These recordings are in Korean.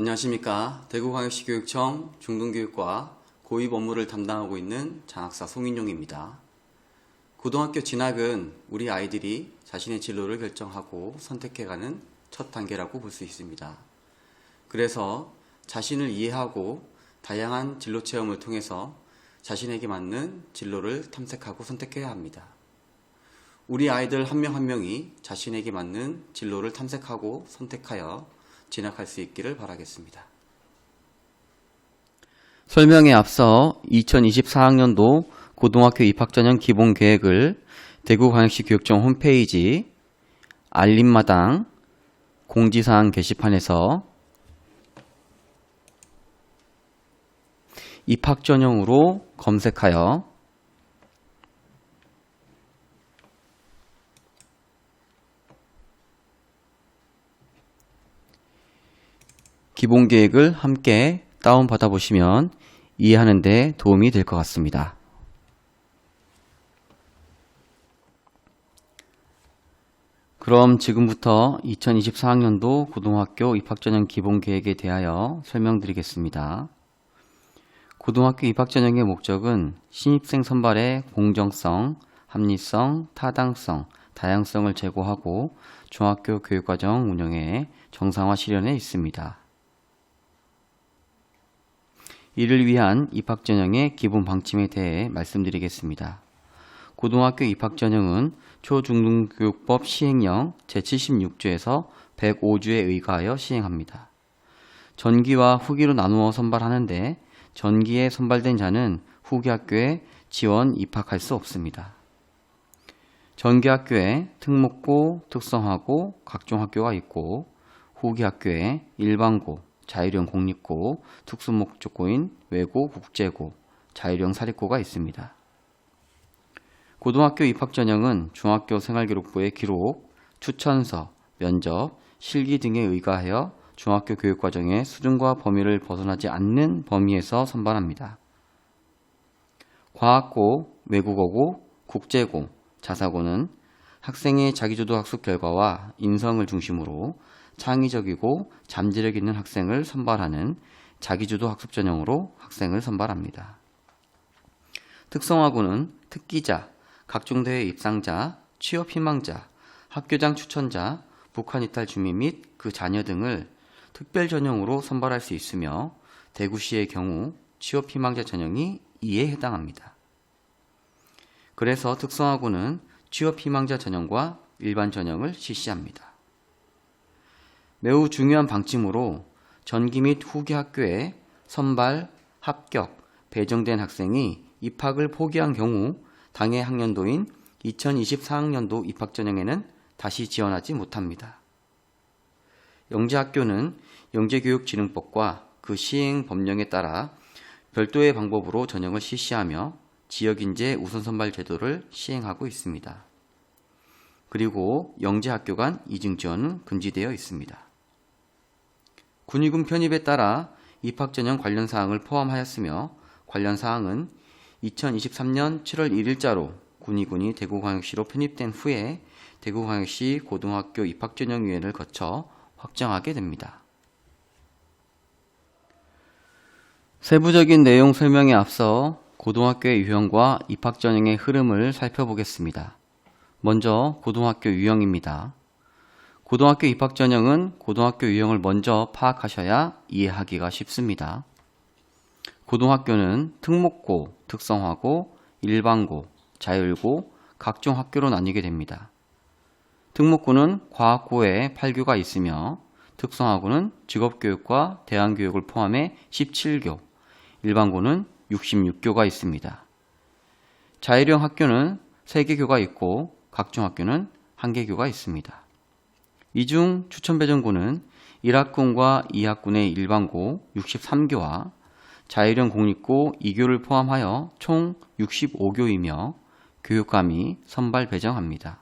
안녕하십니까. 대구광역시 교육청 중등교육과 고입 업무를 담당하고 있는 장학사 송인용입니다. 고등학교 진학은 우리 아이들이 자신의 진로를 결정하고 선택해가는 첫 단계라고 볼 수 있습니다. 그래서 자신을 이해하고 다양한 진로 체험을 통해서 자신에게 맞는 진로를 탐색하고 선택해야 합니다. 우리 아이들 한 명한 명이 자신에게 맞는 진로를 탐색하고 선택하여 진학할 수 있기를 바라겠습니다. 설명에 앞서 2024학년도 고등학교 입학 전형 기본 계획을 대구광역시 교육청 홈페이지 알림마당 공지사항 게시판에서 입학 전형으로 검색하여 기본 계획을 함께 다운받아 보시면 이해하는 데 도움이 될 것 같습니다. 그럼 지금부터 2024학년도 고등학교 입학전형 기본계획에 대하여 설명드리겠습니다. 고등학교 입학전형의 목적은 신입생 선발의 공정성, 합리성, 타당성, 다양성을 제고하고 중학교 교육과정 운영의 정상화 실현에 있습니다. 이를 위한 입학전형의 기본 방침에 대해 말씀드리겠습니다. 고등학교 입학전형은 초중등교육법 시행령 제76조에서 105조에 의거하여 시행합니다. 전기와 후기로 나누어 선발하는데 전기에 선발된 자는 후기 학교에 지원 입학할 수 없습니다. 전기 학교에 특목고, 특성화고, 각종 학교가 있고 후기 학교에 일반고, 자율형 공립고, 특수목적고인 외고, 국제고, 자율형 사립고가 있습니다. 고등학교 입학 전형은 중학교 생활기록부의 기록, 추천서, 면접, 실기 등에 의거하여 중학교 교육과정의 수준과 범위를 벗어나지 않는 범위에서 선발합니다. 과학고, 외국어고, 국제고, 자사고는 학생의 자기주도 학습 결과와 인성을 중심으로 창의적이고 잠재력 있는 학생을 선발하는 자기주도 학습 전형으로 학생을 선발합니다. 특성화고는 특기자, 각종 대회 입상자, 취업 희망자, 학교장 추천자, 북한 이탈 주민 및 그 자녀 등을 특별 전형으로 선발할 수 있으며 대구시의 경우 취업 희망자 전형이 이에 해당합니다. 그래서 특성화고는 취업 희망자 전형과 일반 전형을 실시합니다. 매우 중요한 방침으로 전기 및 후기 학교에 선발, 합격, 배정된 학생이 입학을 포기한 경우 당해 학년도인 2024학년도 입학 전형에는 다시 지원하지 못합니다. 영재학교는 영재교육진흥법과 그 시행 법령에 따라 별도의 방법으로 전형을 실시하며 지역인재 우선 선발 제도를 시행하고 있습니다. 그리고 영재학교 간 이중 지원은 금지되어 있습니다. 군의군 편입에 따라 입학 전형 관련 사항을 포함하였으며 관련 사항은 2023년 7월 1일자로 군의군이 대구광역시로 편입된 후에 대구광역시 고등학교 입학전형위원회를 거쳐 확정하게 됩니다. 세부적인 내용 설명에 앞서 고등학교의 유형과 입학전형의 흐름을 살펴보겠습니다. 먼저 고등학교 유형입니다. 고등학교 입학 전형은 고등학교 유형을 먼저 파악하셔야 이해하기가 쉽습니다. 고등학교는 특목고, 특성화고, 일반고, 자율고, 각종 학교로 나뉘게 됩니다. 특목고는 과학고에 8교가 있으며 특성화고는 직업교육과 대안교육을 포함해 17교, 일반고는 66교가 있습니다. 자율형 학교는 3개 교가 있고 각종 학교는 1개 교가 있습니다. 이 중 추천 배정고는 1학군과 2학군의 일반고 63교와 자율형 공립고 2교를 포함하여 총 65교이며 교육감이 선발 배정합니다.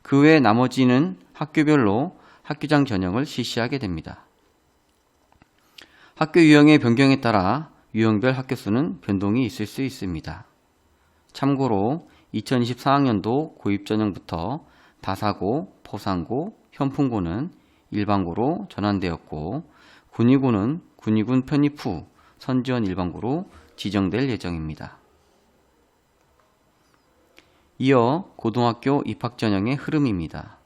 그 외 나머지는 학교별로 학교장 전형을 실시하게 됩니다. 학교 유형의 변경에 따라 유형별 학교 수는 변동이 있을 수 있습니다. 참고로 2024학년도 고입 전형부터 다사고, 포상고, 현풍고는 일반고로 전환되었고 군의고는 군의군 편입 후 선지원 일반고로 지정될 예정입니다. 이어 고등학교 입학 전형의 흐름입니다.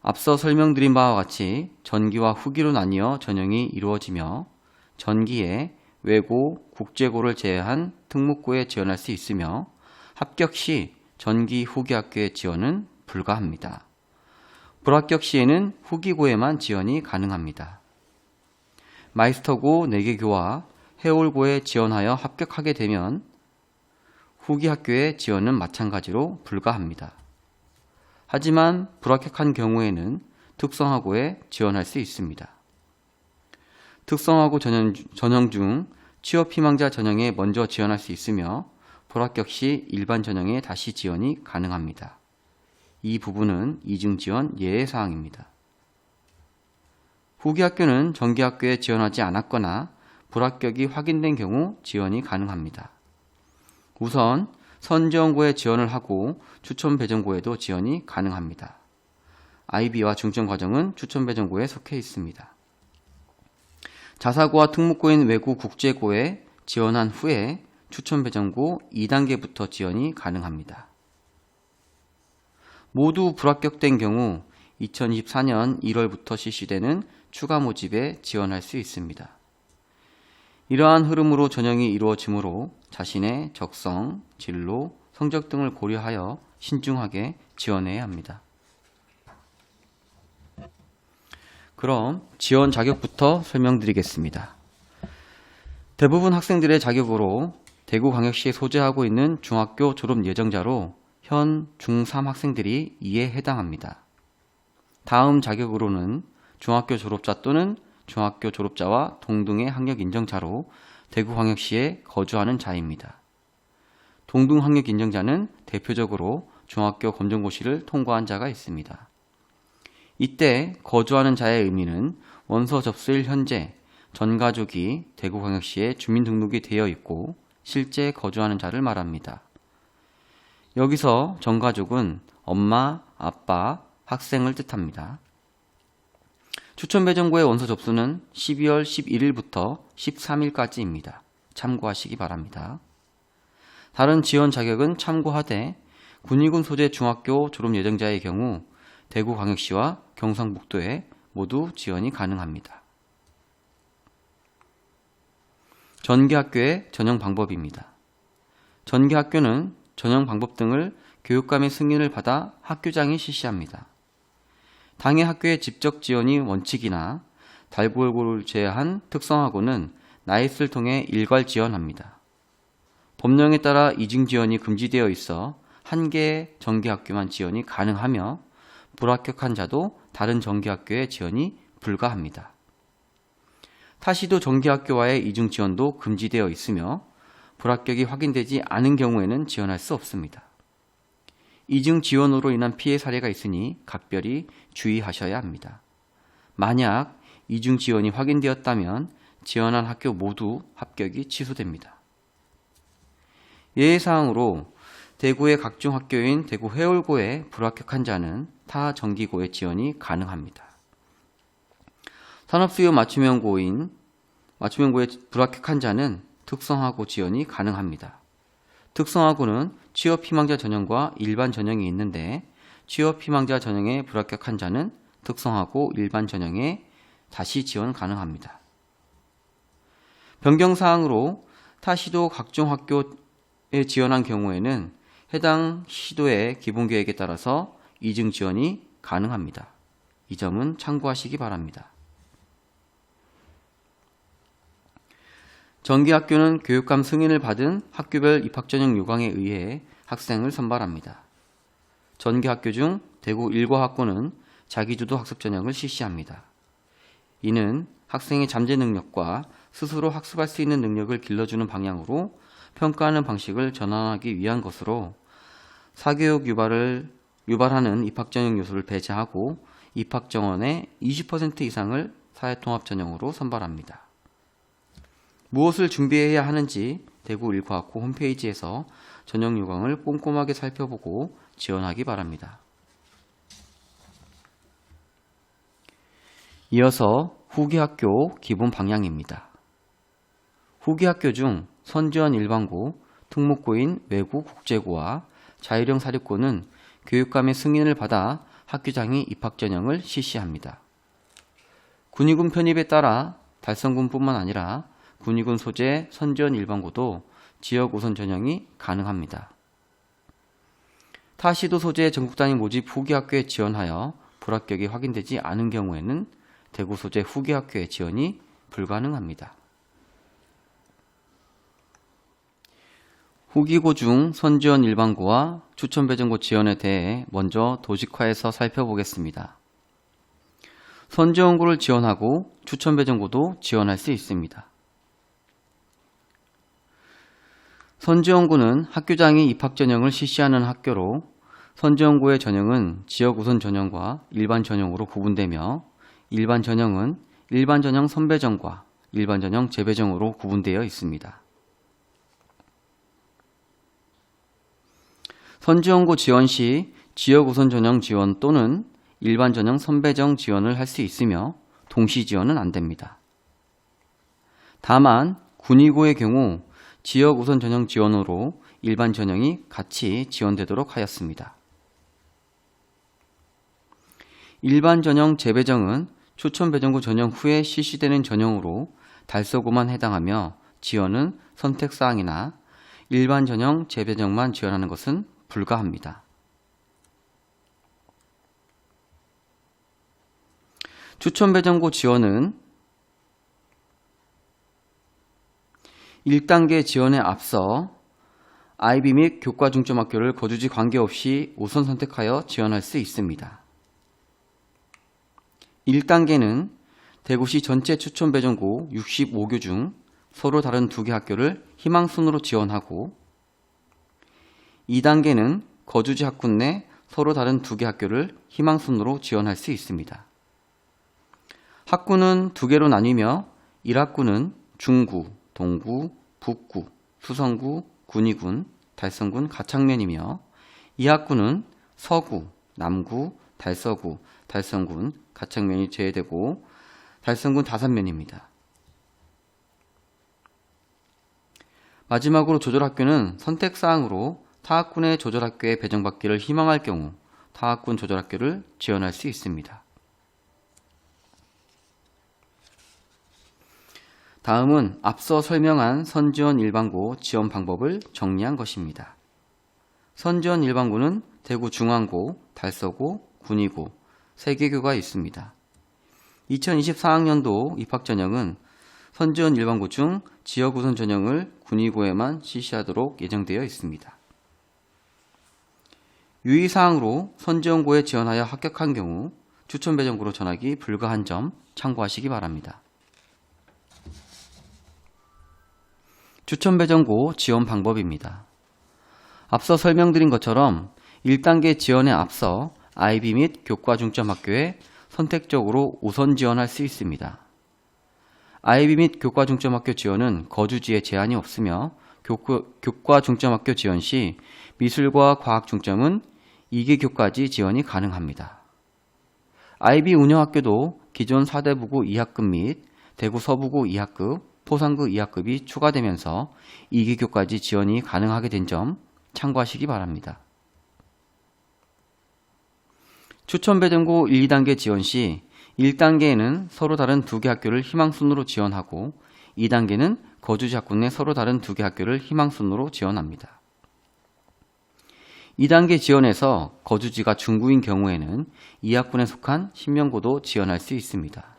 앞서 설명드린 바와 같이 전기와 후기로 나뉘어 전형이 이루어지며 전기에 외고, 국제고를 제외한 특목고에 지원할 수 있으며 합격 시 전기 후기 학교에 지원은 불가합니다. 불합격 시에는 후기고에만 지원이 가능합니다. 마이스터고 4개 교와 해올고에 지원하여 합격하게 되면 후기 학교의 지원은 마찬가지로 불가합니다. 하지만 불합격한 경우에는 특성화고에 지원할 수 있습니다. 특성화고 전형, 전형 중 취업 희망자 전형에 먼저 지원할 수 있으며 불합격 시 일반 전형에 다시 지원이 가능합니다. 이 부분은 이중 지원 예외 사항입니다. 후기 학교는 정기 학교에 지원하지 않았거나 불합격이 확인된 경우 지원이 가능합니다. 우선 선지원고에 지원을 하고 추천 배정고에도 지원이 가능합니다. IB와 중점 과정은 추천 배정고에 속해 있습니다. 자사고와 특목고인 외국 국제고에 지원한 후에 추천 배정고 2단계부터 지원이 가능합니다. 모두 불합격된 경우 2024년 1월부터 실시되는 추가 모집에 지원할 수 있습니다. 이러한 흐름으로 전형이 이루어지므로 자신의 적성, 진로, 성적 등을 고려하여 신중하게 지원해야 합니다. 그럼 지원 자격부터 설명드리겠습니다. 대부분 학생들의 자격으로 대구광역시에 소재하고 있는 중학교 졸업 예정자로 현 중3 학생들이 이에 해당합니다. 다음 자격으로는 중학교 졸업자 또는 중학교 졸업자와 동등의 학력 인정자로 대구광역시에 거주하는 자입니다. 동등 학력 인정자는 대표적으로 중학교 검정고시를 통과한 자가 있습니다. 이때 거주하는 자의 의미는 원서 접수일 현재 전 가족이 대구광역시에 주민등록이 되어 있고 실제 거주하는 자를 말합니다. 여기서 전 가족은 엄마, 아빠, 학생을 뜻합니다. 추천 배정고의 원서 접수는 12월 11일부터 13일까지입니다. 참고하시기 바랍니다. 다른 지원 자격은 참고하되 군의군 소재 중학교 졸업 예정자의 경우 대구광역시와 경상북도에 모두 지원이 가능합니다. 전개학교의 전형 방법입니다. 전개학교는 전형 방법 등을 교육감의 승인을 받아 학교장이 실시합니다. 당해 학교의 직접 지원이 원칙이나 달구월고를 제외한 특성화고는 나이스를 통해 일괄 지원합니다. 법령에 따라 이중 지원이 금지되어 있어 한 개의 정기학교만 지원이 가능하며 불합격한 자도 다른 정기학교에 지원이 불가합니다. 타시도 정기학교와의 이중 지원도 금지되어 있으며 불합격이 확인되지 않은 경우에는 지원할 수 없습니다. 이중 지원으로 인한 피해 사례가 있으니 각별히 주의하셔야 합니다. 만약 이중 지원이 확인되었다면 지원한 학교 모두 합격이 취소됩니다. 예외사항으로 대구의 각종 학교인 대구 회월고에 불합격한 자는 타 정기고에 지원이 가능합니다. 산업수요 맞춤형고인 맞춤형고에 불합격한 자는 특성화고 지원이 가능합니다. 특성화고는 취업 희망자 전형과 일반 전형이 있는데 취업 희망자 전형에 불합격 한 자는 특성화고 일반 전형에 다시 지원 가능합니다. 변경 사항으로 타 시도 각종 학교에 지원한 경우에는 해당 시도의 기본 계획에 따라서 이중 지원이 가능합니다. 이 점은 참고하시기 바랍니다. 정기학교는 교육감 승인을 받은 학교별 입학전형 요강에 의해 학생을 선발합니다. 전기학교 중 대구 일과학고는 자기주도 학습전형을 실시합니다. 이는 학생의 잠재 능력과 스스로 학습할 수 있는 능력을 길러주는 방향으로 평가하는 방식을 전환하기 위한 것으로 사교육 유발을 유발하는 입학전형 요소를 배제하고 입학정원의 20% 이상을 사회통합전형으로 선발합니다. 무엇을 준비해야 하는지 대구 일과학고 홈페이지에서 전형 요강을 꼼꼼하게 살펴보고 지원하기 바랍니다. 이어서 후기 학교 기본 방향입니다. 후기 학교 중 선지원 일반고, 특목고인 외고 국제고와 자율형 사립고는 교육감의 승인을 받아 학교장이 입학 전형을 실시합니다. 군의군 편입에 따라 달성군뿐만 아니라 군의군 소재 선지원 일반고도 지역 우선 전형이 가능합니다. 타시도 소재 전국 단위 모집 후기 학교에 지원하여 불합격이 확인되지 않은 경우에는 대구 소재 후기 학교에 지원이 불가능합니다. 후기고 중 선지원 일반고와 추천 배정고 지원에 대해 먼저 도식화해서 살펴보겠습니다. 선지원고를 지원하고 추천 배정고도 지원할 수 있습니다. 선지원고는 학교장이 입학 전형을 실시하는 학교로 선지원고의 전형은 지역 우선 전형과 일반 전형으로 구분되며 일반 전형은 일반 전형 선배정과 일반 전형 재배정으로 구분되어 있습니다. 선지원고 지원 시 지역 우선 전형 지원 또는 일반 전형 선배정 지원을 할 수 있으며 동시 지원은 안 됩니다. 다만 군의고의 경우 지역 우선 전형 지원으로 일반 전형이 같이 지원되도록 하였습니다. 일반 전형 재배정은 추천 배정고 전형 후에 실시되는 전형으로 달서고만 해당하며 지원은 선택사항이나 일반 전형 재배정만 지원하는 것은 불가합니다. 추천 배정고 지원은 1단계 지원에 앞서 IB 및 교과 중점 학교를 거주지 관계없이 우선 선택하여 지원할 수 있습니다. 1단계는 대구시 전체 추천 배정고 65교 중 서로 다른 두 개 학교를 희망순으로 지원하고 2단계는 거주지 학군 내 서로 다른 두 개 학교를 희망순으로 지원할 수 있습니다. 학군은 두 개로 나뉘며 1학군은 중구, 동구, 북구, 수성구, 군위군, 달성군, 가창면이며 2학군은 서구, 남구, 달서구, 달성군, 가창면이 제외되고 달성군 다산면입니다. 마지막으로 조절학교는 선택사항으로 타학군의 조절학교에 배정받기를 희망할 경우 타학군 조절학교를 지원할 수 있습니다. 다음은 앞서 설명한 선지원 일반고 지원 방법을 정리한 것입니다. 선지원 일반고는 대구 중앙고, 달서고, 군의고, 세개교가 있습니다. 2024학년도 입학 전형은 선지원 일반고 중 지역 우선 전형을 군의고에만 실시하도록 예정되어 있습니다. 유의사항으로 선지원고에 지원하여 합격한 경우 추천 배정고로 전하기 불가한 점 참고하시기 바랍니다. 추천 배정고 지원 방법입니다. 앞서 설명드린 것처럼 1단계 지원에 앞서 IB 및 교과 중점 학교에 선택적으로 우선 지원할 수 있습니다. IB 및 교과 중점 학교 지원은 거주지에 제한이 없으며 교과 중점 학교 지원 시 미술과 과학 중점은 2개 교까지 지원이 가능합니다. IB 운영학교도 기존 4대부고 2학급 및 대구 서부고 2학급, 포상구 2학급이 추가되면서 2개교까지 지원이 가능하게 된 점 참고하시기 바랍니다. 추천 배정고 1, 2단계 지원 시 1단계에는 서로 다른 두 개 학교를 희망순으로 지원하고 2단계는 거주지 학군 내 서로 다른 두 개 학교를 희망순으로 지원합니다. 2단계 지원에서 거주지가 중구인 경우에는 이 학군에 속한 신명고도 지원할 수 있습니다.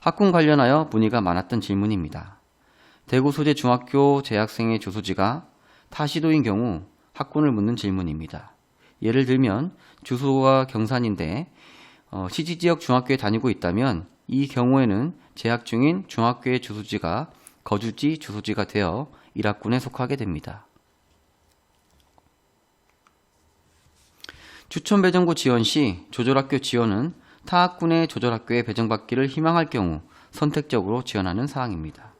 학군 관련하여 문의가 많았던 질문입니다. 대구 소재 중학교 재학생의 주소지가 타 시도인 경우 학군을 묻는 질문입니다. 예를 들면 주소가 경산인데 어, 시지 지역 중학교에 다니고 있다면 이 경우에는 재학 중인 중학교의 주소지가 거주지 주소지가 되어 1학군에 속하게 됩니다. 추천 배정고 지원 시 조절학교 지원은 타학군의 조절학교에 배정받기를 희망할 경우 선택적으로 지원하는 사항입니다.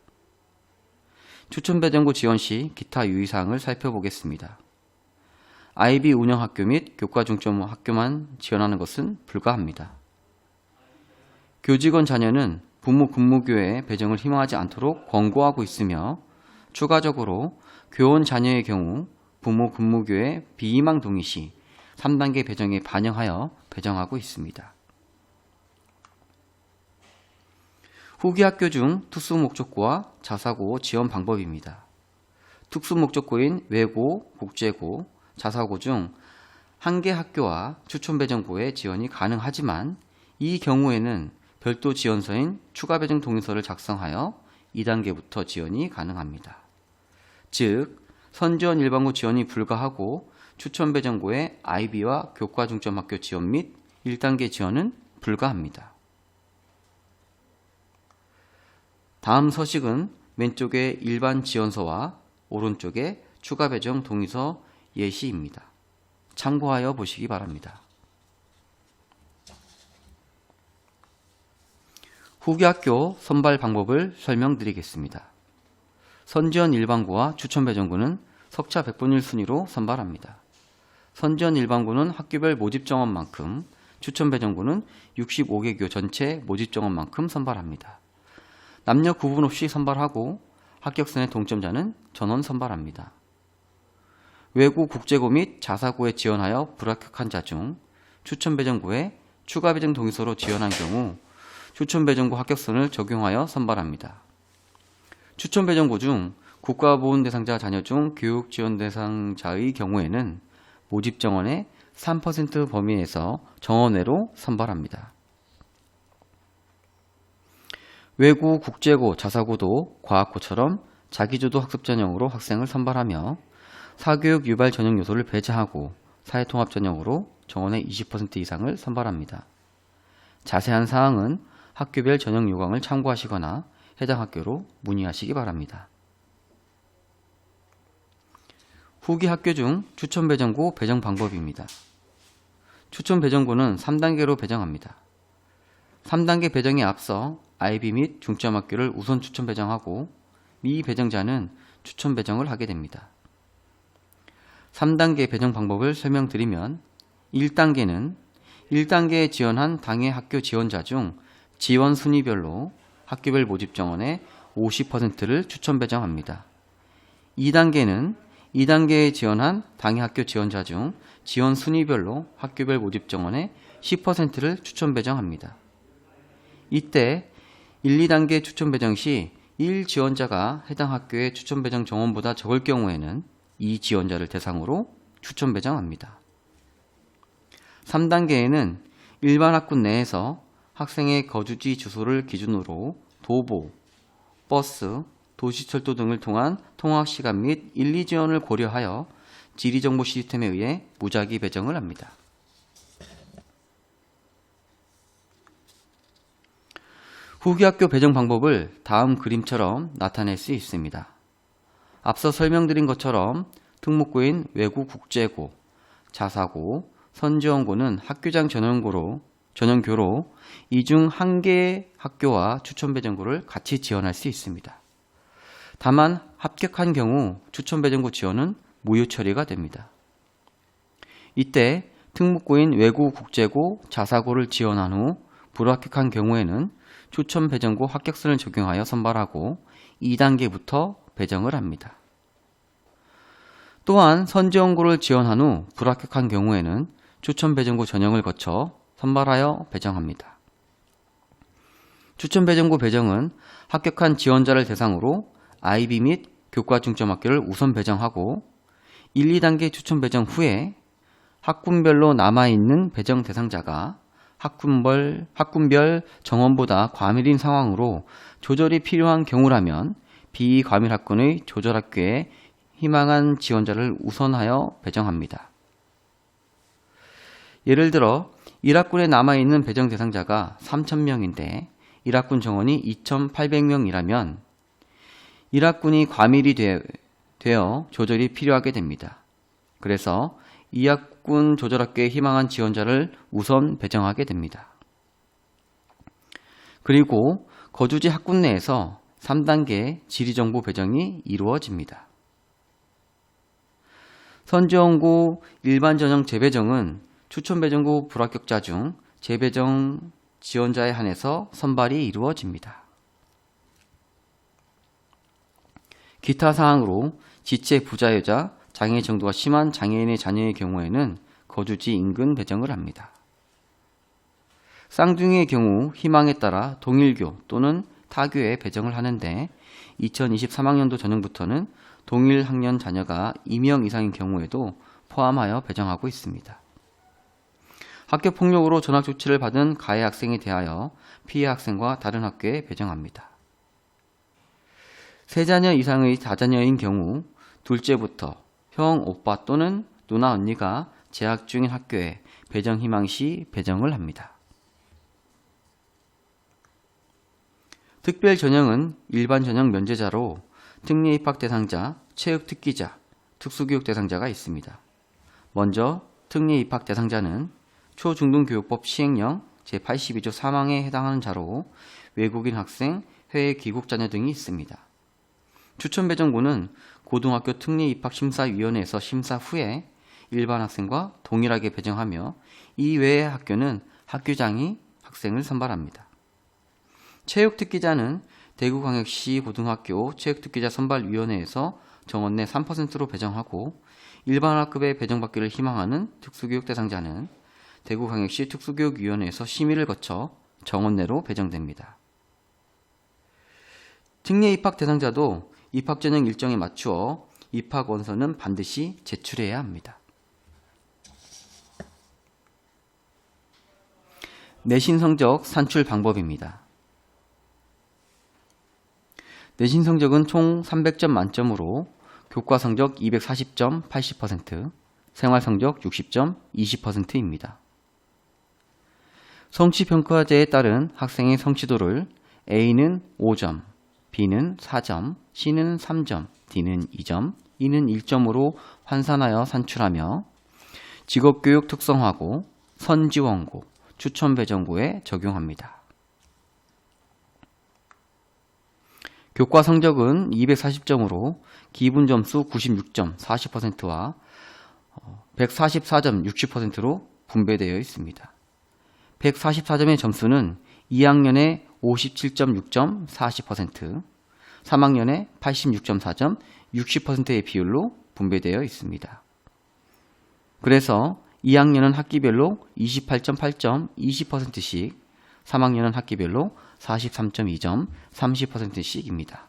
추천 배정고 지원 시 기타 유의사항을 살펴보겠습니다. IB 운영학교 및 교과 중점 학교만 지원하는 것은 불가합니다. 교직원 자녀는 부모 근무교회 배정을 희망하지 않도록 권고하고 있으며 추가적으로 교원 자녀의 경우 부모 근무교회 비희망 동의 시 3단계 배정에 반영하여 배정하고 있습니다. 후기 학교 중 특수 목적고와 자사고 지원 방법입니다. 특수 목적고인 외고, 국제고, 자사고 중 한 개 학교와 추천 배정고에 지원이 가능하지만 이 경우에는 별도 지원서인 추가 배정 동의서를 작성하여 2단계부터 지원이 가능합니다. 즉, 선지원 일반고 지원이 불가하고 추천 배정고의 IB와 교과 중점 학교 지원 및 1단계 지원은 불가합니다. 다음 서식은 왼쪽에 일반 지원서와 오른쪽에 추가 배정 동의서 예시입니다. 참고하여 보시기 바랍니다. 후기 학교 선발 방법을 설명드리겠습니다. 선지원 일반고와 추천 배정고는 석차 100분일 순위로 선발합니다. 선지원 일반고는 학교별 모집 정원만큼, 추천 배정고는 65개 교 전체 모집 정원만큼 선발합니다. 남녀 구분 없이 선발하고 합격선의 동점자는 전원 선발합니다. 외고 국제고 및 자사고에 지원하여 불합격한 자 중 추천 배정고에 추가 배정 동의서로 지원한 경우 추천 배정고 합격선을 적용하여 선발합니다. 추천 배정고 중 국가보훈 대상자 자녀 중 교육 지원 대상자의 경우에는 모집 정원의 3% 범위에서 정원외로 선발합니다. 외고, 국제고, 자사고도 과학고처럼 자기주도 학습 전형으로 학생을 선발하며 사교육 유발 전형 요소를 배제하고 사회통합 전형으로 정원의 20% 이상을 선발합니다. 자세한 사항은 학교별 전형 요강을 참고하시거나 해당 학교로 문의하시기 바랍니다. 후기 학교 중 추천 배정고 배정 방법입니다. 추천 배정고는 3단계로 배정합니다. 3단계 배정에 앞서 IB 및 중점 학교를 우선 추천 배정하고 미 배정자는 추천 배정을 하게 됩니다. 3단계 배정 방법을 설명드리면 1단계는 1단계에 지원한 당해 학교 지원자 중 지원 순위별로 학교별 모집 정원의 50%를 추천 배정합니다. 2단계는 2단계에 지원한 당해 학교 지원자 중 지원 순위별로 학교별 모집 정원의 10%를 추천 배정합니다. 이때 1, 2단계 추천 배정 시 1 지원자가 해당 학교의 추천 배정 정원보다 적을 경우에는 이 지원자를 대상으로 추천 배정합니다. 3단계에는 일반 학군 내에서 학생의 거주지 주소를 기준으로 도보, 버스, 도시철도 등을 통한 통학 시간 및 1, 2 지원을 고려하여 지리정보 시스템에 의해 무작위 배정을 합니다. 후기 학교 배정 방법을 다음 그림처럼 나타낼 수 있습니다. 앞서 설명드린 것처럼 특목고인 외국 국제고, 자사고, 선지원고는 학교장 전형고로 전형교로 이 중 한 개의 학교와 추천 배정고를 같이 지원할 수 있습니다. 다만 합격한 경우 추천 배정고 지원은 무효 처리가 됩니다. 이때 특목고인 외국 국제고, 자사고를 지원한 후 불합격한 경우에는 추천 배정고 합격선을 적용하여 선발하고 2단계부터 배정을 합니다. 또한 선지원고를 지원한 후 불합격한 경우에는 추천 배정고 전형을 거쳐 선발하여 배정합니다. 추천 배정고 배정은 합격한 지원자를 대상으로 IB 및 교과 중점 학교를 우선 배정하고 1, 2단계 추천 배정 후에 학군별로 남아있는 배정 대상자가 학군별, 학군별 정원보다 과밀인 상황으로 조절이 필요한 경우라면 비과밀 학군의 조절 학교에 희망한 지원자를 우선하여 배정합니다. 예를 들어 1학군에 남아있는 배정 대상자가 3,000명인데 1학군 정원이 2,800명이라면 1학군이 과밀이 되, 되어 조절이 필요하게 됩니다. 그래서 2학 군 조절학교에 희망한 지원자를 우선 배정하게 됩니다. 그리고 거주지 학군 내에서 3단계 지리정보 배정이 이루어집니다. 선지원고 일반 전형 재배정은 추천 배정고 불합격자 중 재배정 지원자에 한해서 선발이 이루어집니다. 기타 사항으로 지체 부자여자, 장애 정도가 심한 장애인의 자녀의 경우에는 거주지 인근 배정을 합니다. 쌍둥이의 경우 희망에 따라 동일교 또는 타교에 배정을 하는데 2023학년도 전형부터는 동일 학년 자녀가 2명 이상인 경우에도 포함하여 배정하고 있습니다. 학교 폭력으로 전학 조치를 받은 가해 학생에 대하여 피해 학생과 다른 학교에 배정합니다. 세 자녀 이상의 다자녀인 경우 둘째부터 형, 오빠 또는 누나, 언니가 재학 중인 학교에 배정 희망 시 배정을 합니다. 특별 전형은 일반 전형 면제자로 특례 입학 대상자, 체육 특기자, 특수교육 대상자가 있습니다. 먼저 특례 입학 대상자는 초중등교육법 시행령 제82조 3항에 해당하는 자로 외국인 학생, 해외 귀국 자녀 등이 있습니다. 추천 배정고는 고등학교 특례 입학 심사위원회에서 심사 후에 일반 학생과 동일하게 배정하며 이 외의 학교는 학교장이 학생을 선발합니다. 체육특기자는 대구광역시 고등학교 체육특기자 선발위원회에서 정원 내 3%로 배정하고 일반 학급에 배정받기를 희망하는 특수교육 대상자는 대구광역시 특수교육위원회에서 심의를 거쳐 정원 내로 배정됩니다. 특례 입학 대상자도 입학 전형 일정에 맞추어 입학 원서는 반드시 제출해야 합니다. 내신 성적 산출 방법입니다. 내신 성적은 총 300점 만점으로 교과 성적 240점 80%, 생활 성적 60점 20%입니다. 성취평가제에 따른 학생의 성취도를 A는 5점, B는 4점, C는 3점, D는 2점, E는 1점으로 환산하여 산출하며 직업교육 특성화고, 선지원고, 추천배정고에 적용합니다. 교과 성적은 240점으로 기본 점수 96점 40%와 144점 60%로 분배되어 있습니다. 144점의 점수는 2학년에 57.6점 40%, 3학년에 86.4점 60%의 비율로 분배되어 있습니다. 그래서 2학년은 학기별로 28.8점 20%씩, 3학년은 학기별로 43.2점 30%씩입니다.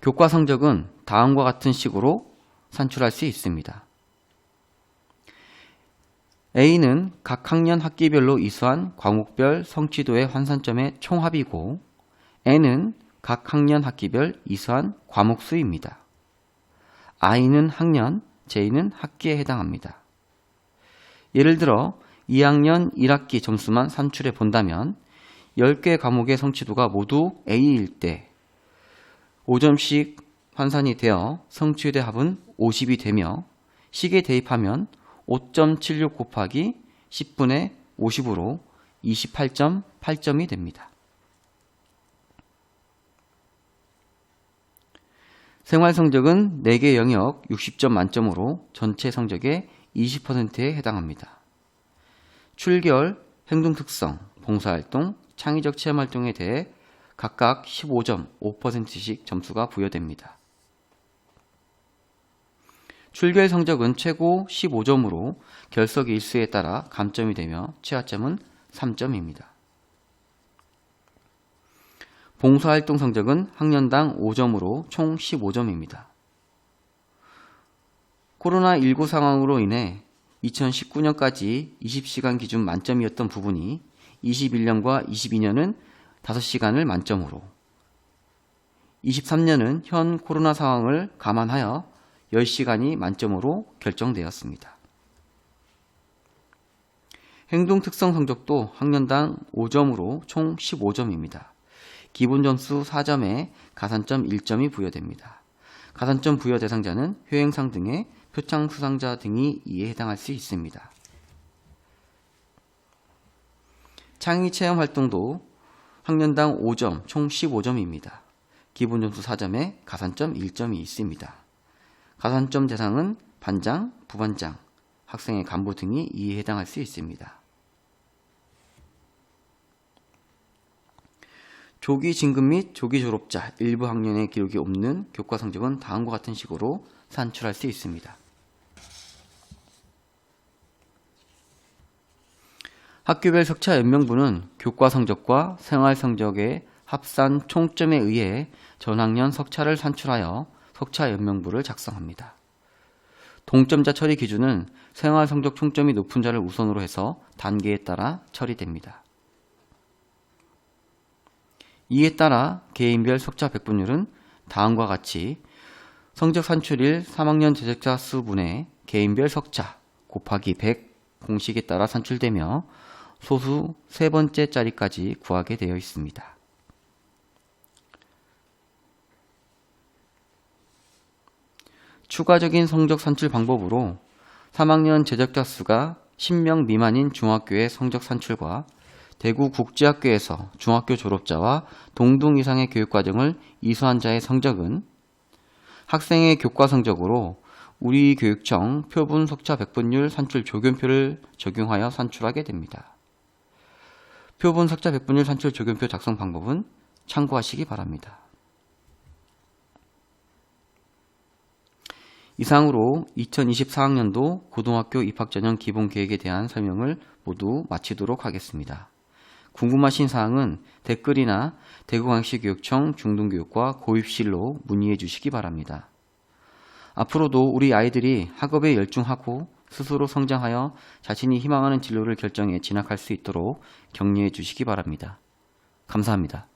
교과 성적은 다음과 같은 식으로 산출할 수 있습니다. A는 각 학년 학기별로 이수한 과목별 성취도의 환산점의 총합이고 N은 각 학년 학기별 이수한 과목 수입니다. I는 학년, J는 학기에 해당합니다. 예를 들어 2학년 1학기 점수만 산출해 본다면 10개 과목의 성취도가 모두 A일 때 5점씩 환산이 되어 성취대 합은 50이 되며 식에 대입하면 5.76 곱하기 10분의 50으로 28.8점이 됩니다. 생활 성적은 4개 영역 60점 만점으로 전체 성적의 20%에 해당합니다. 출결, 행동 특성, 봉사활동, 창의적 체험 활동에 대해 각각 15점 5%씩 점수가 부여됩니다. 출결 성적은 최고 15점으로 결석 일수에 따라 감점이 되며 최하점은 3점입니다. 봉사활동 성적은 학년당 5점으로 총 15점입니다. 코로나19 상황으로 인해 2019년까지 20시간 기준 만점이었던 부분이 21년과 22년은 5시간을 만점으로 23년은 현 코로나 상황을 감안하여 10시간이 만점으로 결정되었습니다. 행동 특성 성적도 학년당 5점으로 총 15점입니다. 기본 점수 4점에 가산점 1점이 부여됩니다. 가산점 부여 대상자는 효행상 등의 표창 수상자 등이 이에 해당할 수 있습니다. 창의 체험 활동도 학년당 5점, 총 15점입니다. 기본 점수 4점에 가산점 1점이 있습니다. 가산점 대상은 반장, 부반장, 학생의 간부 등이 이에 해당할 수 있습니다. 조기 진급 및 조기 졸업자 일부 학년의 기록이 없는 교과 성적은 다음과 같은 식으로 산출할 수 있습니다. 학교별 석차 연명부는 교과 성적과 생활 성적의 합산 총점에 의해 전학년 석차를 산출하여 석차 연명부를 작성합니다. 동점자 처리 기준은 생활 성적 총점이 높은 자를 우선으로 해서 단계에 따라 처리됩니다. 이에 따라 개인별 석차 백분율은 다음과 같이 성적 산출일 3학년 제적자 수분의 개인별 석차 곱하기 100 공식에 따라 산출되며 소수 세 번째 자리까지 구하게 되어 있습니다. 추가적인 성적 산출 방법으로 3학년 제적자 수가 10명 미만인 중학교의 성적 산출과 대구 국제학교에서 중학교 졸업자와 동등 이상의 교육과정을 이수한 자의 성적은 학생의 교과 성적으로 우리 교육청 표본 석차 백분율 산출 조견표를 적용하여 산출하게 됩니다. 표본 석차 백분율 산출 조견표 작성 방법은 참고하시기 바랍니다. 이상으로 2024학년도 고등학교 입학 전형 기본 계획에 대한 설명을 모두 마치도록 하겠습니다. 궁금하신 사항은 댓글이나 대구광역시교육청 중등교육과 고입실로 문의해 주시기 바랍니다. 앞으로도 우리 아이들이 학업에 열중하고 스스로 성장하여 자신이 희망하는 진로를 결정해 진학할 수 있도록 격려해 주시기 바랍니다. 감사합니다.